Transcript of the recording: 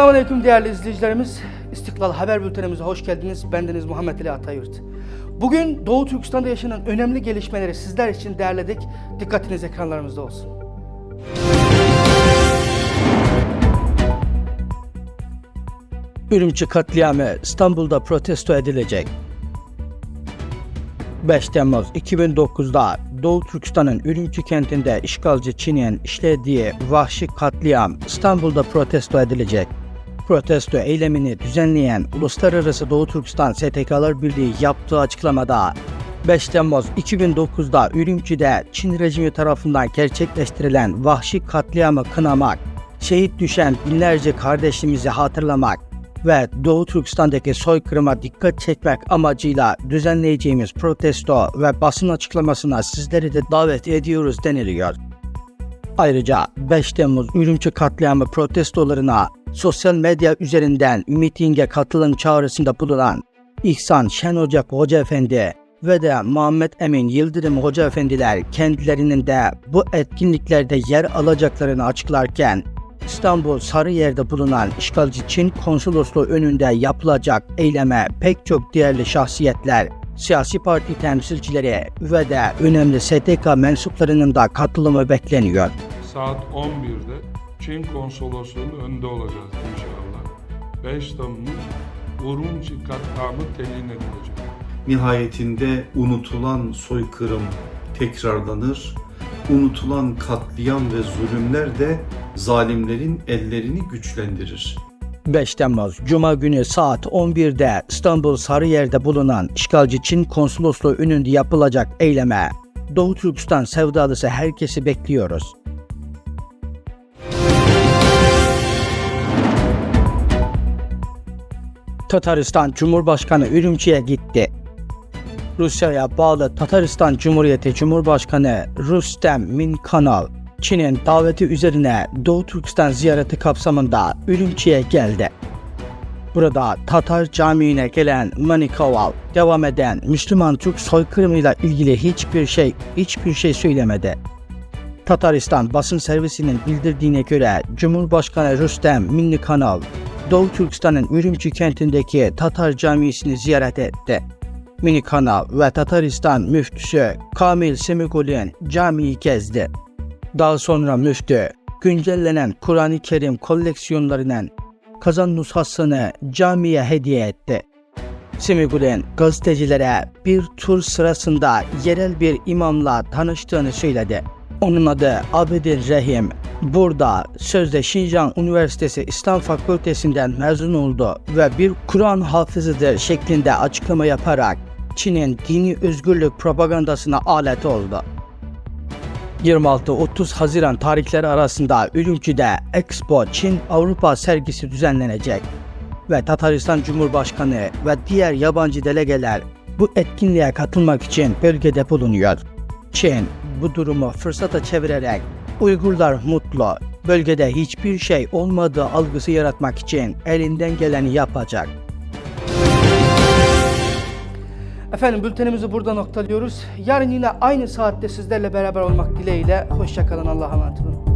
Selamünaleyküm değerli izleyicilerimiz. İstiklal Haber Bültenimize hoş geldiniz. Bendeniz Muhammed Ali Atayurt. Bugün Doğu Türkistan'da yaşanan önemli gelişmeleri sizler için derledik. Dikkatiniz ekranlarımızda olsun. Ürümçi katliamı İstanbul'da protesto edilecek. 5 Temmuz 2009'da Doğu Türkistan'ın Ürümçi kentinde işgalci Çin'in işlediği vahşi katliam İstanbul'da protesto edilecek. Protesto eylemini düzenleyen Uluslararası Doğu Türkistan STK'lar Birliği yaptığı açıklamada 5 Temmuz 2009'da Ürümçi'de Çin rejimi tarafından gerçekleştirilen vahşi katliamı kınamak, şehit düşen binlerce kardeşimizi hatırlamak ve Doğu Türkistan'daki soykırıma dikkat çekmek amacıyla düzenleyeceğimiz protesto ve basın açıklamasına sizleri de davet ediyoruz deniliyor. Ayrıca 5 Temmuz Ürümçi katliamı protestolarına sosyal medya üzerinden mitinge katılım çağrısında bulunan İhsan Şen Ocak Hoca Efendi ve de Muhammed Emin Yıldırım Hoca Efendiler kendilerinin de bu etkinliklerde yer alacaklarını açıklarken İstanbul Sarıyer'de bulunan işgalci Çin konsolosluğu önünde yapılacak eyleme pek çok değerli şahsiyetler, siyasi parti temsilcileri ve de önemli STK mensuplarının da katılımı bekleniyor. Saat 11'de Çin konsolosluğunun önünde olacağız inşallah. 5 Temmuz Urumçi katliamı telin edilecek. Nihayetinde unutulan soykırım tekrarlanır. Unutulan katliam ve zulümler de zalimlerin ellerini güçlendirir. 5 Temmuz Cuma günü saat 11'de İstanbul Sarıyer'de bulunan işgalci Çin konsolosluğu önünde yapılacak eyleme Doğu Türkistan sevdalısı herkesi bekliyoruz. Tataristan Cumhurbaşkanı Ürümçi'ye gitti. Rusya'ya bağlı Tataristan Cumhuriyeti Cumhurbaşkanı Rustem Minkanov, Çin'in daveti üzerine Doğu Türkistan ziyareti kapsamında Ürümçi'ye geldi. Burada Tatar Camii'ne gelen Manikoval devam eden Müslüman Türk soykırımıyla ilgili hiçbir şey hiçbir şey söylemedi. Tataristan basın servisinin bildirdiğine göre Cumhurbaşkanı Rüstem Minnikanov, Doğu Türkistan'ın Ürümçi kentindeki Tatar Camii'sini ziyaret etti. Minikanov ve Tataristan müftüsü Kamil Semigul'ün camiyi gezdi. Daha sonra müftü, güncellenen Kur'an-ı Kerim koleksiyonlarının kazan nüshasını camiye hediye etti. Semigul'ün gazetecilere bir tur sırasında yerel bir imamla tanıştığını söyledi. Onun adı Abedin Rahim. Burada sözde Şinjan Üniversitesi İslam Fakültesinden mezun oldu ve bir Kur'an hafızıdır şeklinde açıklama yaparak Çin'in dini özgürlük propagandasına alet oldu. 26-30 Haziran tarihleri arasında Ürümçi'de Expo Çin Avrupa sergisi düzenlenecek ve Tataristan Cumhurbaşkanı ve diğer yabancı delegeler bu etkinliğe katılmak için bölgede bulunuyor. Çin bu durumu fırsata çevirerek Uygurlar mutlu, bölgede hiçbir şey olmadığı algısı yaratmak için elinden geleni yapacak. Efendim bültenimizi burada noktalıyoruz. Yarın yine aynı saatte sizlerle beraber olmak dileğiyle. Hoşçakalın Allah'a emanet olun.